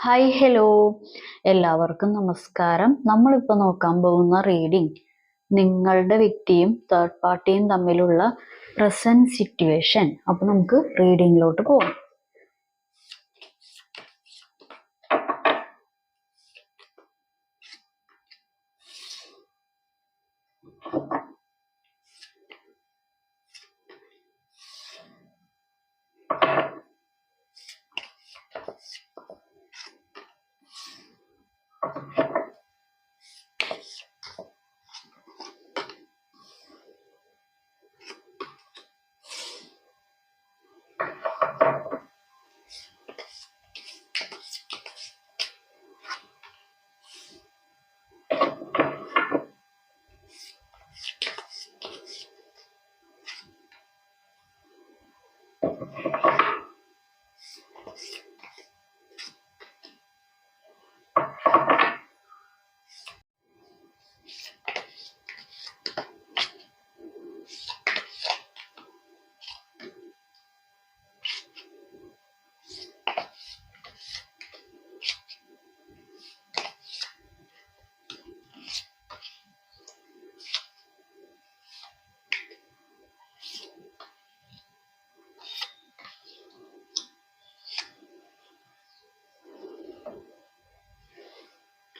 Hi hello എല്ലാവർക്കും നമസ്കാരം. നമ്മളിപ്പോൾ നോക്കാൻ പോകുന്ന റീഡിംഗ് നിങ്ങളുടെ വ്യക്തിയും തേർഡ് പാർട്ടിയും തമ്മിലുള്ള പ്രസന്റ് സിറ്റുവേഷൻ അപ്പോൾ നമുക്ക് റീഡിങ്ങിലോട്ട് പോകാം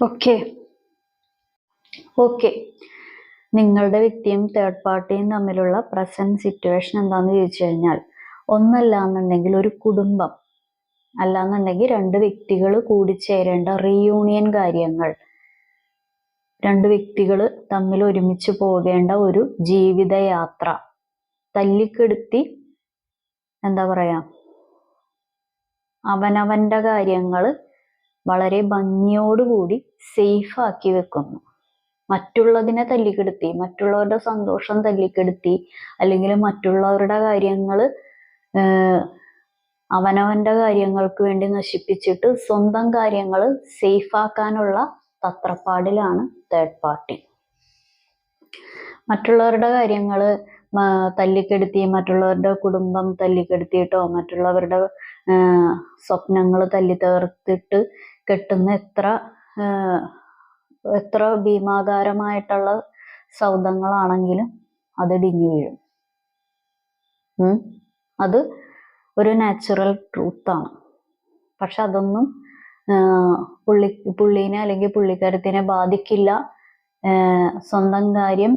ഓക്കെ ഓക്കെ നിങ്ങളുടെ വ്യക്തിയും തേർഡ് പാർട്ടിയും തമ്മിലുള്ള പ്രസന്റ് സിറ്റുവേഷൻ എന്താണെന്ന് ചോദിച്ചു കഴിഞ്ഞാൽ ഒന്നല്ല എന്നുണ്ടെങ്കിൽ ഒരു കുടുംബം അല്ലാന്നുണ്ടെങ്കിൽ രണ്ട് വ്യക്തികൾ കൂടിച്ചേരേണ്ട റീയൂണിയൻ കാര്യങ്ങൾ രണ്ട് വ്യക്തികൾ തമ്മിൽ ഒരുമിച്ച് പോകേണ്ട ഒരു ജീവിതയാത്ര തല്ലിക്കെടുത്തി എന്താ പറയാ അവനവന്റെ കാര്യങ്ങൾ വളരെ ഭംഗിയോടുകൂടി സേഫ് ആക്കി വെക്കുന്നു. മറ്റുള്ളതിനെ തല്ലിക്കെടുത്തി മറ്റുള്ളവരുടെ സന്തോഷം തല്ലിക്കെടുത്തി അല്ലെങ്കിൽ മറ്റുള്ളവരുടെ കാര്യങ്ങൾ അവനവന്റെ കാര്യങ്ങൾക്ക് വേണ്ടി നശിപ്പിച്ചിട്ട് സ്വന്തം കാര്യങ്ങൾ സേഫാക്കാനുള്ള തത്രപ്പാടിലാണ് തേർഡ് പാർട്ടി മറ്റുള്ളവരുടെ കാര്യങ്ങൾ തല്ലിക്കെടുത്തി മറ്റുള്ളവരുടെ കുടുംബം തല്ലിക്കെടുത്തിയിട്ടോ മറ്റുള്ളവരുടെ സ്വപ്നങ്ങൾ തല്ലി തകർത്തിട്ട് കെട്ടുന്ന എത്ര എത്ര ഭീമാകാരമായിട്ടുള്ള സൗദങ്ങളാണെങ്കിലും അത് ഇടിഞ്ഞു വീഴും. അത് ഒരു നാച്ചുറൽ ട്രൂത്താണ് പക്ഷെ അതൊന്നും പുള്ളി പുള്ളീനെ അല്ലെങ്കിൽ പുള്ളിക്കാരത്തിനെ ബാധിക്കില്ല. സ്വന്തം കാര്യം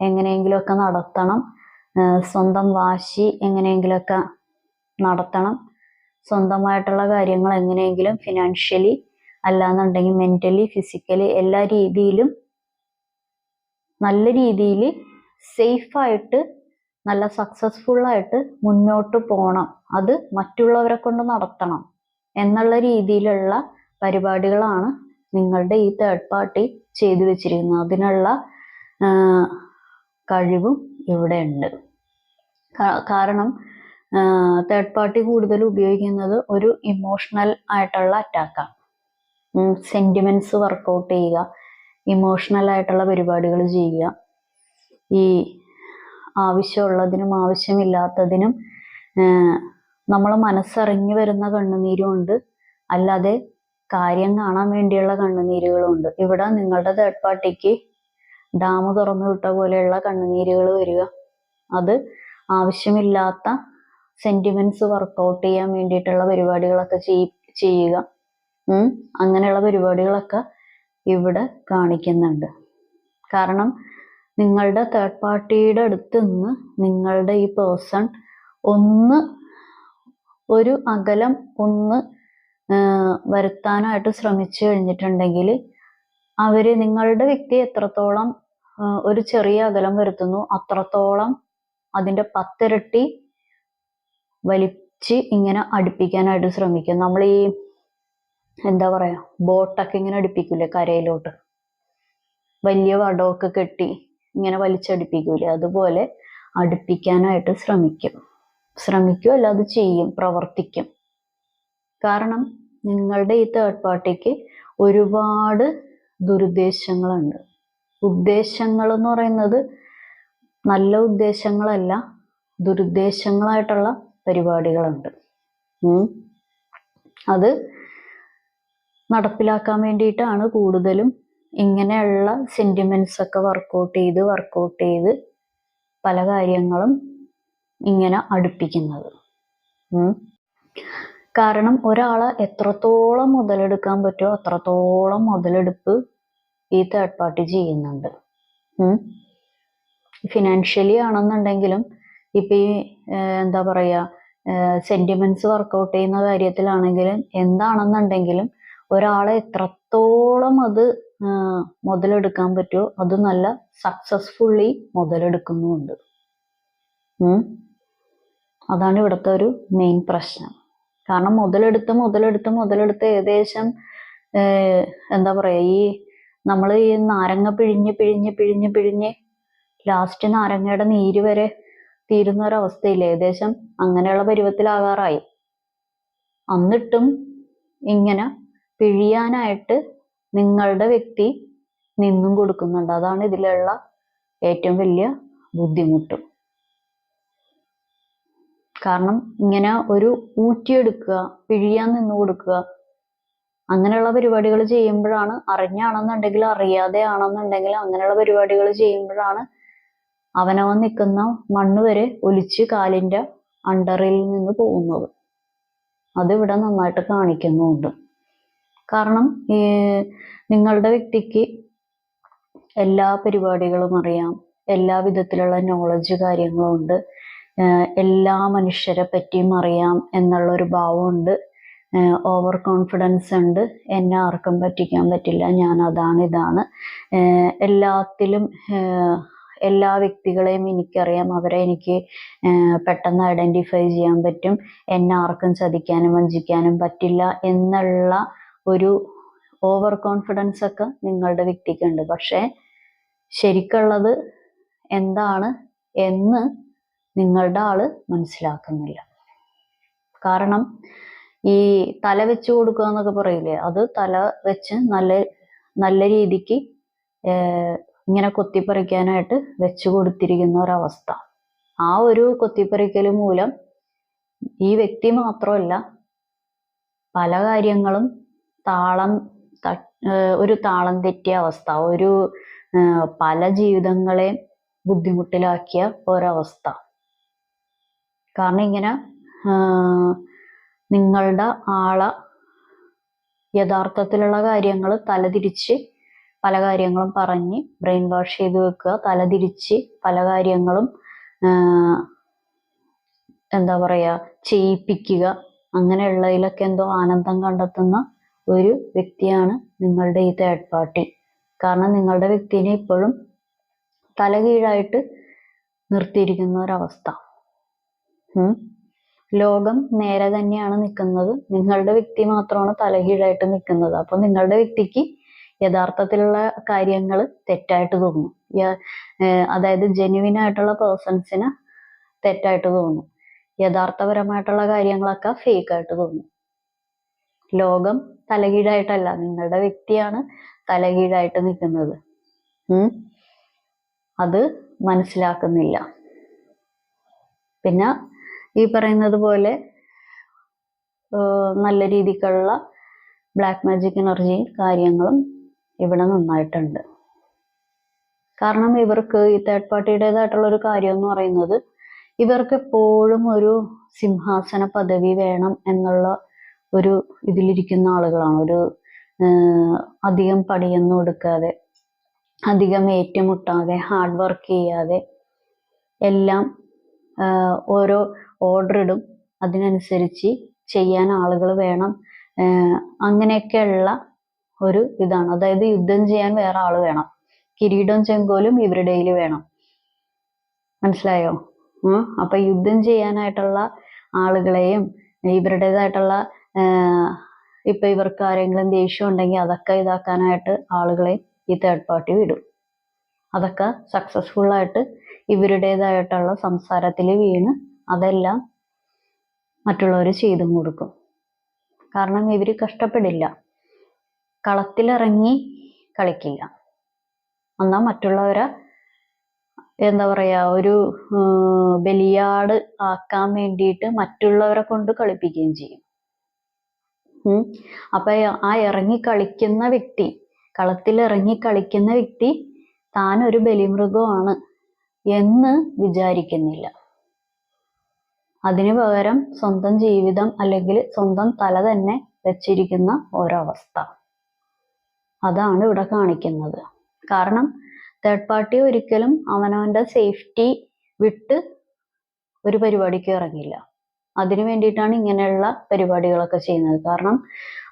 എങ്ങനെയെങ്കിലുമൊക്കെ നടത്തണം. സ്വന്തം വാശി എങ്ങനെയെങ്കിലുമൊക്കെ നടത്തണം. സ്വന്തമായിട്ടുള്ള കാര്യങ്ങൾ എങ്ങനെയെങ്കിലും ഫിനാൻഷ്യലി അല്ലാന്നുണ്ടെങ്കിൽ മെന്റലി ഫിസിക്കലി എല്ലാ രീതിയിലും നല്ല രീതിയിൽ സേഫായിട്ട് നല്ല സക്സസ്ഫുൾ ആയിട്ട് മുന്നോട്ട് പോകണം അത് മറ്റുള്ളവരെ കൊണ്ട് നടത്തണം എന്നുള്ള രീതിയിലുള്ള പരിപാടികളാണ് നിങ്ങളുടെ ഈ തേർഡ് പാർട്ടി ചെയ്തു വെച്ചിരിക്കുന്നത്. അതിനുള്ള കഴിവും ഇവിടെ ഉണ്ട്. കാരണം തേർഡ് പാർട്ടി കൂടുതൽ ഉപയോഗിക്കുന്നത് ഒരു ഇമോഷണൽ ആയിട്ടുള്ള അറ്റാക്കാണ് സെന്റിമെന്റ്സ് വർക്കൗട്ട് ചെയ്യുക ഇമോഷണൽ ആയിട്ടുള്ള പരിപാടികൾ ചെയ്യുക. ഈ ആവശ്യമുള്ളതിനും ആവശ്യമില്ലാത്തതിനും നമ്മൾ മനസ്സറിഞ്ഞു വരുന്ന കണ്ണുനീരുമുണ്ട് അല്ലാതെ കാര്യം കാണാൻ വേണ്ടിയുള്ള കണ്ണുനീരുകളുണ്ട് ഇവിടെ നിങ്ങളുടെ തേർഡ് പാർട്ടിക്ക് ഡാം തുറന്നു വിട്ട പോലെയുള്ള കണ്ണുനീരുകൾ വരിക. അത് ആവശ്യമില്ലാത്ത സെന്റിമെന്റ്സ് വർക്കൗട്ട് ചെയ്യാൻ വേണ്ടിയിട്ടുള്ള പരിപാടികളൊക്കെ ചെയ്യുക. അങ്ങനെയുള്ള പരിപാടികളൊക്കെ ഇവിടെ കാണിക്കുന്നുണ്ട്. കാരണം നിങ്ങളുടെ തേർഡ് പാർട്ടിയുടെ അടുത്ത് നിന്ന് നിങ്ങളുടെ ഈ പേഴ്സൺ ഒന്ന് ഒരു അകലം ഒന്ന് വരുത്താനായിട്ട് ശ്രമിച്ചു കഴിഞ്ഞിട്ടുണ്ടെങ്കിൽ അവർ നിങ്ങളുടെ വ്യക്തി എത്രത്തോളം ഒരു ചെറിയ അകലം വരുത്തുന്നു അത്രത്തോളം അതിന്റെ പത്തിരട്ടി വലിച്ച് ഇങ്ങനെ അടുപ്പിക്കാനായിട്ട് ശ്രമിക്കും. നമ്മൾ ഈ എന്താ പറയാ ബോട്ടൊക്കെ ഇങ്ങനെ അടുപ്പിക്കൂലേ കരയിലോട്ട്? വലിയ വടമൊക്കെ കെട്ടി ഇങ്ങനെ വലിച്ചടുപ്പിക്കൂലേ? അതുപോലെ അടുപ്പിക്കാനായിട്ട് ശ്രമിക്കും. ശ്രമിക്കും അല്ല അത് ചെയ്യും പ്രവർത്തിക്കും. കാരണം നിങ്ങളുടെ ഈ തേർഡ് പാർട്ടിക്ക് ഒരുപാട് ദുരുദ്ദേശങ്ങളുണ്ട്. ഉദ്ദേശങ്ങൾ എന്ന് പറയുന്നത് നല്ല ഉദ്ദേശങ്ങളല്ല ദുരുദ്ദേശങ്ങളായിട്ടുള്ള പരിപാടികളുണ്ട്. അത് നടപ്പിലാക്കാൻ വേണ്ടിയിട്ടാണ് കൂടുതലും ഇങ്ങനെയുള്ള സെന്റിമെന്റ്സ് ഒക്കെ വർക്കൗട്ട് ചെയ്ത് വർക്കൗട്ട് ചെയ്ത് പല കാര്യങ്ങളും ഇങ്ങനെ അടുപ്പിക്കുന്നത്. കാരണം ഒരാളെ എത്രത്തോളം മുതലെടുക്കാൻ പറ്റുമോ അത്രത്തോളം മുതലെടുപ്പ് ഈ തേർഡ് പാർട്ടി ചെയ്യുന്നുണ്ട്. ഫിനാൻഷ്യലി ആണെന്നുണ്ടെങ്കിലും ഇപ്പൊ ഈ എന്താ പറയാ സെന്റിമെന്റ്സ് വർക്കൗട്ട് ചെയ്യുന്ന കാര്യത്തിലാണെങ്കിലും എന്താണെന്നുണ്ടെങ്കിലും ഒരാളെ എത്രത്തോളം അത് മുതലെടുക്കാൻ പറ്റുമോ അത് നല്ല സക്സസ്ഫുള്ളി മുതലെടുക്കുന്നുമുണ്ട്. അതാണ് ഇവിടുത്തെ ഒരു മെയിൻ പ്രശ്നം. കാരണം മുതലെടുത്ത് മുതലെടുത്ത് മുതലെടുത്ത് ഏകദേശം എന്താ പറയാ ഈ നമ്മൾ ഈ നാരങ്ങ പിഴിഞ്ഞ് പിഴിഞ്ഞ് പിഴിഞ്ഞ് പിഴിഞ്ഞ് ലാസ്റ്റ് നാരങ്ങയുടെ നീര് വരെ തീരുന്ന ഒരവസ്ഥയിൽ ഏകദേശം അങ്ങനെയുള്ള പരുവത്തിലാകാറായി. അന്നിട്ടും ഇങ്ങനെ പിഴിയാനായിട്ട് നിങ്ങളുടെ വ്യക്തി നിന്നും കൊടുക്കുന്നുണ്ട്. അതാണ് ഇതിലുള്ള ഏറ്റവും വലിയ ബുദ്ധിമുട്ട്. കാരണം ഇങ്ങനെ ഒരു ഊറ്റിയെടുക്കുക പിഴിയാൻ നിന്ന് കൊടുക്കുക അങ്ങനെയുള്ള പരിപാടികൾ ചെയ്യുമ്പോഴാണ് അറിഞ്ഞാണെന്നുണ്ടെങ്കിൽ അറിയാതെ ആണെന്നുണ്ടെങ്കിൽ അങ്ങനെയുള്ള പരിപാടികൾ ചെയ്യുമ്പോഴാണ് അവനവൻ നിൽക്കുന്ന മണ്ണ് വരെ ഒലിച്ച് കാലിന്റെ അണ്ടറിൽ നിന്ന് പോകുന്നത്. അതിവിടെ നന്നായിട്ട് കാണിക്കുന്നുണ്ട്. കാരണം ഈ നിങ്ങളുടെ വ്യക്തിക്ക് എല്ലാ പരിപാടികളും അറിയാം. എല്ലാ വിധത്തിലുള്ള നോളജ് കാര്യങ്ങളും ഉണ്ട് എല്ലാ മനുഷ്യരെ പറ്റിയും അറിയാം എന്നുള്ള ഒരു ഭാവമുണ്ട്. ഓവർ കോൺഫിഡൻസ് ഉണ്ട്. എന്നെ ആർക്കും പറ്റിക്കാൻ പറ്റില്ല. ഞാൻ അതാണ് ഇതാണ്. എല്ലാത്തിലും എല്ലാ വ്യക്തികളെയും എനിക്കറിയാം. അവരെ എനിക്ക് പെട്ടെന്ന് ഐഡന്റിഫൈ ചെയ്യാൻ പറ്റും. എന്നെ ആർക്കും ചതിക്കാനും വഞ്ചിക്കാനും പറ്റില്ല എന്നുള്ള ഒരു ഓവർ കോൺഫിഡൻസ് ഒക്കെ നിങ്ങളുടെ വ്യക്തിക്കുണ്ട്. പക്ഷേ ശരിക്കുള്ളത് എന്താണ് എന്ന് നിങ്ങളുടെ ആൾ മനസ്സിലാക്കുന്നില്ല. കാരണം ഈ തല വെച്ച് കൊടുക്കുക എന്നൊക്കെ പറയില്ലേ? അത് തല വെച്ച് നല്ല നല്ല രീതിക്ക് ഇങ്ങനെ കൊത്തിപ്പറിക്കാനായിട്ട് വെച്ചു കൊടുത്തിരിക്കുന്ന ഒരവസ്ഥ. ആ ഒരു കൊത്തിപ്പറിക്കൽ മൂലം ഈ വ്യക്തി മാത്രമല്ല പല കാര്യങ്ങളും താളം ഒരു താളം തെറ്റിയ അവസ്ഥ ഒരു പല ജീവിതങ്ങളെ ബുദ്ധിമുട്ടിലാക്കിയ ഒരവസ്ഥ. കാരണം ഇങ്ങനെ നിങ്ങളുടെ ആളെ യഥാർത്ഥത്തിലുള്ള കാര്യങ്ങൾ തലതിരിച്ച് പല കാര്യങ്ങളും പറഞ്ഞ് ബ്രെയിൻ വാഷ് ചെയ്ത് വെക്കുക തലതിരിച്ച് പല കാര്യങ്ങളും എന്താ പറയുക ചെയ്യിപ്പിക്കുക. അങ്ങനെയുള്ളതിലൊക്കെ എന്തോ ആനന്ദം കണ്ടെത്തുന്ന ഒരു വ്യക്തിയാണ് നിങ്ങളുടെ ഈ തേർഡ് പാർട്ടി കാരണം നിങ്ങളുടെ വ്യക്തിനെ ഇപ്പോഴും തലകീഴായിട്ട് നിർത്തിയിരിക്കുന്ന ഒരവസ്ഥ. ലോകം നേരെ തന്നെയാണ് നിൽക്കുന്നത്. നിങ്ങളുടെ വ്യക്തി മാത്രമാണ് തലകീഴായിട്ട് നിൽക്കുന്നത്. അപ്പൊ നിങ്ങളുടെ വ്യക്തിക്ക് യഥാർത്ഥത്തിലുള്ള കാര്യങ്ങൾ തെറ്റായിട്ട് തോന്നും. അതായത് ജെന്യുവിൻ ആയിട്ടുള്ള പേഴ്സൺസിന് തെറ്റായിട്ട് തോന്നും. യഥാർത്ഥപരമായിട്ടുള്ള കാര്യങ്ങളൊക്കെ ഫേക്ക് ആയിട്ട് തോന്നും. ലോകം തലകീഴായിട്ടല്ല നിങ്ങളുടെ വ്യക്തിയാണ് തലകീഴായിട്ട് നിൽക്കുന്നത്. അത് മനസ്സിലാക്കുന്നില്ല. പിന്നെ ഈ പറയുന്നത് പോലെ നല്ല രീതിക്കുള്ള ബ്ലാക്ക് മാജിക് എനർജിയും കാര്യങ്ങളും ഇവിടെ നന്നായിട്ടുണ്ട്. കാരണം ഇവർക്ക് ഈ തേർഡ് പാർട്ടിയുടേതായിട്ടുള്ള ഒരു കാര്യം എന്ന് പറയുന്നത് ഇവർക്ക് എപ്പോഴും ഒരു സിംഹാസന പദവി വേണം എന്നുള്ള ഒരു ഇതിലിരിക്കുന്ന ആളുകളാണ്. ഒരു അധികം പടിയൊന്നും എടുക്കാതെ അധികം ഏറ്റുമുട്ടാതെ ഹാർഡ് വർക്ക് ചെയ്യാതെ എല്ലാം ഓരോ ഓർഡർ ഇടും. അതിനനുസരിച്ച് ചെയ്യാൻ ആളുകൾ വേണം. അങ്ങനെയൊക്കെയുള്ള ഒരു ഇതാണ്. അതായത് യുദ്ധം ചെയ്യാൻ വേറെ ആൾ വേണം. കിരീടവും ചെങ്കോലും ഇവരുടെ കയ്യിൽ വേണം. മനസ്സിലായോ? അപ്പൊ യുദ്ധം ചെയ്യാനായിട്ടുള്ള ആളുകളെയും ഇവരുടേതായിട്ടുള്ള ഇപ്പൊ ഇവർക്ക് ആരെങ്കിലും ദേഷ്യം ഉണ്ടെങ്കിൽ അതൊക്കെ ഇതാക്കാനായിട്ട് ആളുകളെ ഈ തേർഡ് പാർട്ടി വിടും. അതൊക്കെ സക്സസ്ഫുൾ ആയിട്ട് ഇവരുടേതായിട്ടുള്ള സംസാരത്തിൽ വീണ് അതെല്ലാം മറ്റുള്ളവർ ചെയ്തും കൊടുക്കും. കാരണം ഇവർ കഷ്ടപ്പെടില്ല. കളത്തിലിറങ്ങി കളിക്കില്ല. എന്നാൽ മറ്റുള്ളവരെ എന്താ പറയാ ഒരു ബലിയാട് ആക്കാൻ വേണ്ടിയിട്ട് മറ്റുള്ളവരെ കൊണ്ട് കളിപ്പിക്കുകയും ചെയ്യും. അപ്പൊ ആ ഇറങ്ങി കളിക്കുന്ന വ്യക്തി കളത്തിൽ ഇറങ്ങി കളിക്കുന്ന വ്യക്തി താൻ ഒരു ബലിമൃഗമാണ് എന്ന് വിചാരിക്കുന്നില്ല. അതിനു പകരം സ്വന്തം ജീവിതം അല്ലെങ്കിൽ സ്വന്തം തല തന്നെ വെച്ചിരിക്കുന്ന ഒരവസ്ഥ. അതാണ് ഇവിടെ കാണിക്കുന്നത്. കാരണം തേർഡ് പാർട്ടി ഒരിക്കലും അവനവന്റെ സേഫ്റ്റി വിട്ട് ഒരു പരിപാടിക്ക് ഇറങ്ങില്ല. അതിനു വേണ്ടിയിട്ടാണ് ഇങ്ങനെയുള്ള പരിപാടികളൊക്കെ ചെയ്യുന്നത്. കാരണം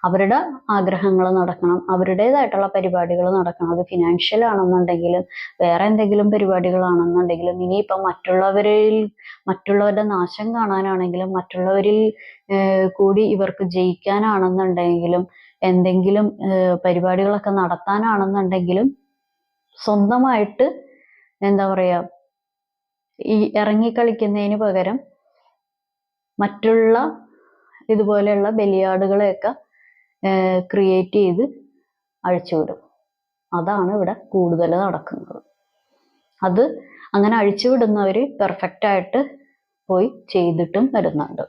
അവരുടെ ആഗ്രഹങ്ങൾ നടക്കണം അവരുടേതായിട്ടുള്ള പരിപാടികൾ നടക്കണം. അത് ഫിനാൻഷ്യൽ ആണെന്നുണ്ടെങ്കിലും വേറെ എന്തെങ്കിലും പരിപാടികളാണെന്നുണ്ടെങ്കിലും ഇനിയിപ്പം മറ്റുള്ളവരിൽ മറ്റുള്ളവരുടെ നാശം കാണാനാണെങ്കിലും മറ്റുള്ളവരിൽ കൂടി ഇവർക്ക് ജയിക്കാനാണെന്നുണ്ടെങ്കിലും എന്തെങ്കിലും പരിപാടികളൊക്കെ നടത്താനാണെന്നുണ്ടെങ്കിലും സ്വന്തമായിട്ട് എന്താ പറയാ ഈ ഇറങ്ങി കളിക്കുന്നതിന് പകരം മറ്റുള്ള ഇതുപോലെയുള്ള ബലിയാടുകളെയൊക്കെ ക്രിയേറ്റ് ചെയ്ത് അഴിച്ചുവിടും. അതാണ് ഇവിടെ കൂടുതൽ നടക്കുന്നത്. അത് അങ്ങനെ അഴിച്ചുവിടുന്നവർ പെർഫെക്റ്റ് ആയിട്ട് പോയി ചെയ്തിട്ടും വരുന്നുണ്ട്.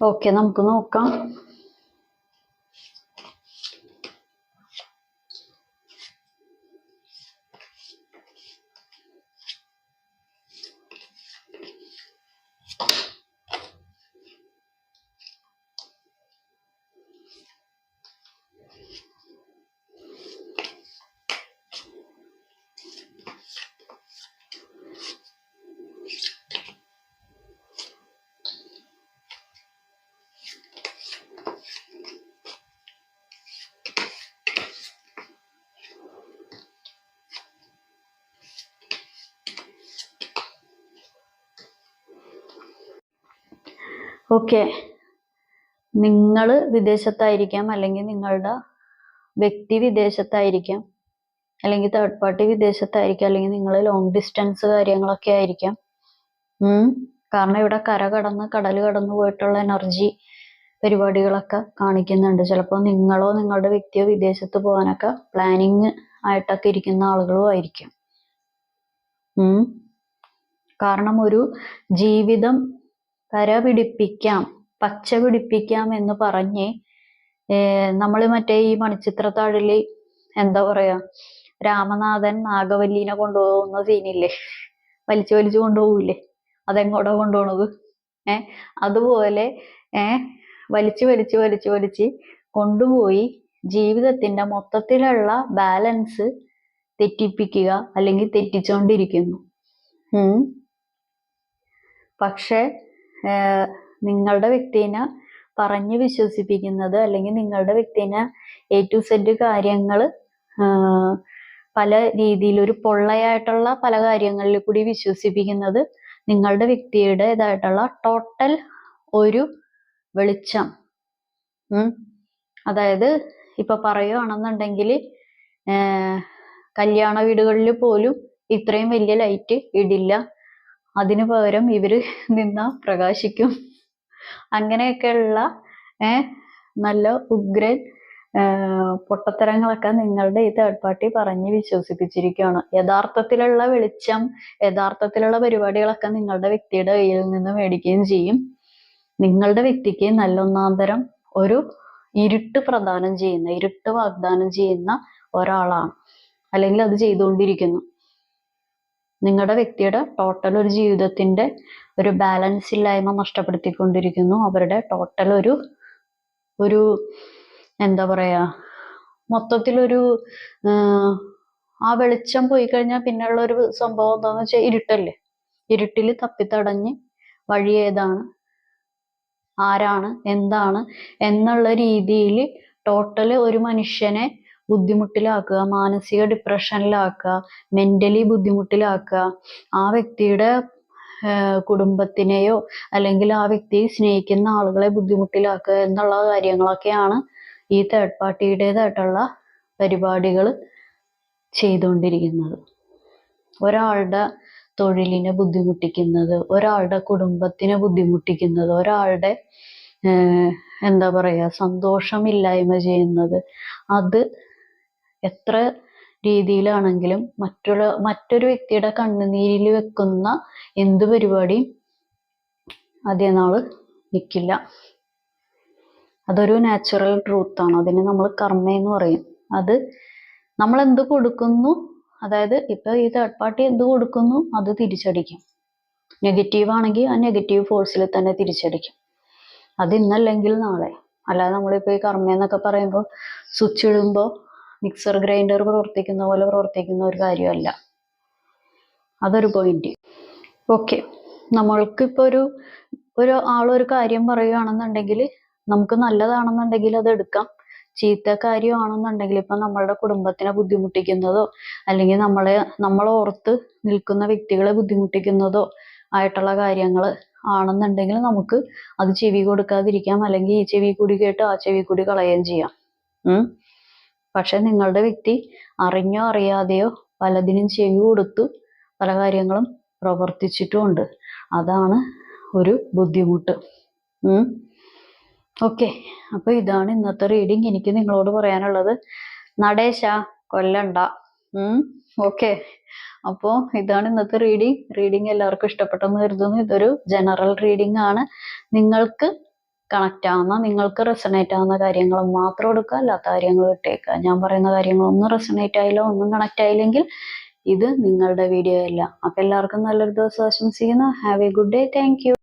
ഓക്കെ നമുക്ക് നോക്കാം. ഓക്കെ. നിങ്ങൾ വിദേശത്തായിരിക്കാം അല്ലെങ്കിൽ നിങ്ങളുടെ വ്യക്തി വിദേശത്തായിരിക്കാം അല്ലെങ്കിൽ തേർഡ് പാർട്ടി വിദേശത്തായിരിക്കാം അല്ലെങ്കിൽ നിങ്ങൾ ലോങ് ഡിസ്റ്റൻസ് കാര്യങ്ങളൊക്കെ ആയിരിക്കാം. കാരണം ഇവിടെ കര കടന്ന് കടൽ കടന്ന് പോയിട്ടുള്ള എനർജി പരിപാടികളൊക്കെ കാണിക്കുന്നുണ്ട്. ചിലപ്പോൾ നിങ്ങളോ നിങ്ങളുടെ വ്യക്തിയോ വിദേശത്ത് പോകാനൊക്കെ പ്ലാനിങ് ആയിട്ടൊക്കെ ഇരിക്കുന്ന ആളുകളും ആയിരിക്കും. കാരണം ഒരു ജീവിതം കര പിടിപ്പിക്കാം പച്ച പിടിപ്പിക്കാം എന്ന് പറഞ്ഞ് നമ്മൾ മറ്റേ ഈ മണിച്ചിത്രത്താഴിൽ എന്താ പറയാ രാമനാഥൻ നാഗവല്ലീനെ കൊണ്ടുപോകുന്ന സീനില്ലേ? വലിച്ചു വലിച്ചു കൊണ്ടുപോകൂലേ? അതെങ്ങോട്ടാ കൊണ്ടുപോണത്? ഏ അതുപോലെ ഏ വലിച്ചു വലിച്ചു വലിച്ചു വലിച്ച് കൊണ്ടുപോയി ജീവിതത്തിന്റെ മൊത്തത്തിലുള്ള ബാലൻസ് തെറ്റിപ്പിക്കുക അല്ലെങ്കിൽ തെറ്റിച്ചോണ്ടിരിക്കുന്നു. ഉം. പക്ഷെ നിങ്ങളുടെ വ്യക്തിനെ പറഞ്ഞു വിശ്വസിപ്പിക്കുന്നത് അല്ലെങ്കിൽ നിങ്ങളുടെ വ്യക്തിനെ എ ടു സെഡ് കാര്യങ്ങൾ പല രീതിയിൽ ഒരു പൊള്ളയായിട്ടുള്ള പല കാര്യങ്ങളിൽ കൂടി വിശ്വസിപ്പിക്കുന്നത് നിങ്ങളുടെ വ്യക്തിയുടെ വ്യക്തിയുടേതായിട്ടുള്ള ടോട്ടൽ ഒരു വെളിച്ചം. അതായത് ഇപ്പൊ പറയുകയാണെന്നുണ്ടെങ്കിൽ കല്യാണ വീടുകളിൽ പോലും ഇത്രയും വലിയ ലൈറ്റ് ഇടില്ല. അതിനു പകരം ഇവർ നിന്ന പ്രകാശിക്കും. അങ്ങനെയൊക്കെയുള്ള ഏർ നല്ല ഉഗ്രൻ പൊട്ടത്തരങ്ങളൊക്കെ നിങ്ങളുടെ ഈ തേർഡ് പാർട്ടി പറഞ്ഞ് വിശ്വസിപ്പിച്ചിരിക്കുകയാണ്. യഥാർത്ഥത്തിലുള്ള വെളിച്ചം യഥാർത്ഥത്തിലുള്ള പരിപാടികളൊക്കെ നിങ്ങളുടെ വ്യക്തിയുടെ കയ്യിൽ നിന്ന് മേടിക്കുകയും ചെയ്യും. നിങ്ങളുടെ വ്യക്തിക്ക് നല്ലൊന്നാന്തരം ഒരു ഇരുട്ട് പ്രദാനം ചെയ്യുന്ന ഇരുട്ട് വാഗ്ദാനം ചെയ്യുന്ന ഒരാളാണ്. അല്ലെങ്കിൽ അത് ചെയ്തുകൊണ്ടിരിക്കുന്നു. നിങ്ങളുടെ വ്യക്തിയുടെ ടോട്ടൽ ഒരു ജീവിതത്തിന്റെ ഒരു ബാലൻസ് ഇല്ലായ്മ നഷ്ടപ്പെടുത്തിക്കൊണ്ടിരിക്കുന്നു. അവരുടെ ടോട്ടൽ ഒരു ഒരു എന്താ പറയാ മൊത്തത്തിലൊരു ആ വെളിച്ചം പോയി കഴിഞ്ഞാൽ പിന്നെയുള്ള ഒരു സംഭവം എന്താണെന്ന് വെച്ചാൽ ഇരുട്ടല്ലേ? ഇരുട്ടിൽ തപ്പിത്തടഞ്ഞ് വഴി ഏതാണ്? ആരാണ്? എന്താണ്? എന്നുള്ള രീതിയിൽ ടോട്ടൽ ഒരു മനുഷ്യനെ ബുദ്ധിമുട്ടിലാക്കുക മാനസിക ഡിപ്രഷനിലാക്കുക മെന്റലി ബുദ്ധിമുട്ടിലാക്കുക ആ വ്യക്തിയുടെ കുടുംബത്തിനെയോ അല്ലെങ്കിൽ ആ വ്യക്തിയെ സ്നേഹിക്കുന്ന ആളുകളെ ബുദ്ധിമുട്ടിലാക്കുക എന്നുള്ള കാര്യങ്ങളൊക്കെയാണ് ഈ തേർഡ് പാർട്ടിയുടേതായിട്ടുള്ള പരിപാടികൾ ചെയ്തുകൊണ്ടിരിക്കുന്നത്. ഒരാളുടെ തൊഴിലിനെ ബുദ്ധിമുട്ടിക്കുന്നത് ഒരാളുടെ കുടുംബത്തിനെ ബുദ്ധിമുട്ടിക്കുന്നത് ഒരാളുടെ എന്താ പറയുക സന്തോഷമില്ലായ്മ ചെയ്യുന്നത് അത് എത്ര രീതിയിലാണെങ്കിലും മറ്റുള്ള മറ്റൊരു വ്യക്തിയുടെ കണ്ണുനീരിൽ വെക്കുന്ന എന്ത് പരിപാടിയും അതേ നാൾ നിൽക്കില്ല അതൊരു നാച്ചുറൽ ട്രൂത്ത് ആണ്. അതിന് നമ്മൾ കർമ്മ എന്ന് പറയും. അത് നമ്മൾ എന്ത് കൊടുക്കുന്നു? അതായത് ഇപ്പൊ ഈ തേർഡ് പാർട്ടി എന്ത് കൊടുക്കുന്നു? അത് തിരിച്ചടിക്കും. നെഗറ്റീവ് ആണെങ്കിൽ ആ നെഗറ്റീവ് ഫോഴ്സിൽ തന്നെ തിരിച്ചടിക്കും. അത് ഇന്നല്ലെങ്കിൽ നാളെ. അല്ലാതെ നമ്മളിപ്പോ ഈ കർമ്മ എന്നൊക്കെ പറയുമ്പോൾ സ്വിച്ച് ഇടുമ്പോൾ മിക്സർ ഗ്രൈൻഡർ പ്രവർത്തിക്കുന്ന പോലെ പ്രവർത്തിക്കുന്ന ഒരു കാര്യമല്ല. അതൊരു പോയിന്റ് ഓക്കെ നമ്മൾക്കിപ്പോൾ ഒരു ഒരു ആളൊരു കാര്യം പറയുകയാണെന്നുണ്ടെങ്കിൽ നമുക്ക് നല്ലതാണെന്നുണ്ടെങ്കിൽ അത് എടുക്കാം. ചീത്ത കാര്യമാണെന്നുണ്ടെങ്കിൽ ഇപ്പം നമ്മളുടെ കുടുംബത്തിനെ ബുദ്ധിമുട്ടിക്കുന്നതോ അല്ലെങ്കിൽ നമ്മളെ നമ്മളോർത്ത് നിൽക്കുന്ന വ്യക്തികളെ ബുദ്ധിമുട്ടിക്കുന്നതോ ആയിട്ടുള്ള കാര്യങ്ങൾ ആണെന്നുണ്ടെങ്കിൽ നമുക്ക് അത് ചെവി കൊടുക്കാതിരിക്കാം. അല്ലെങ്കിൽ ഈ ചെവി കൂടി കേട്ട് ആ ചെവി കൂടി കളയുകയും ചെയ്യാം. പക്ഷെ നിങ്ങളുടെ വ്യക്തി അറിഞ്ഞോ അറിയാതെയോ പലതിനും ചെവി കൊടുത്തു പല കാര്യങ്ങളും പ്രവർത്തിച്ചിട്ടുമുണ്ട്. അതാണ് ഒരു ബുദ്ധിമുട്ട്. ഓക്കെ. അപ്പൊ ഇതാണ് ഇന്നത്തെ റീഡിങ്. എനിക്ക് നിങ്ങളോട് പറയാനുള്ളത് നടേശ കൊല്ലണ്ട. ഓക്കെ. അപ്പോ ഇതാണ് ഇന്നത്തെ റീഡിങ്. റീഡിങ് എല്ലാവർക്കും ഇഷ്ടപ്പെട്ടെന്ന് കരുതുന്നു. ഇതൊരു ജനറൽ റീഡിംഗ് ആണ്. നിങ്ങൾക്ക് കണക്റ്റ് ആവുന്ന നിങ്ങൾക്ക് റെസണേറ്റ് ആവുന്ന കാര്യങ്ങൾ മാത്രം എടുക്കുക അല്ലാത്ത കാര്യങ്ങൾ വിട്ടേക്കുക. ഞാൻ പറയുന്ന കാര്യങ്ങൾ ഒന്നും റെസണേറ്റ് ആയില്ല ഒന്നും കണക്റ്റ് ആയില്ലെങ്കിൽ ഇത് നിങ്ങളുടെ വീഡിയോ അല്ല. അപ്പൊ എല്ലാവർക്കും നല്ലൊരു ദിവസം ആശംസിക്കുന്നു. Have a good day thank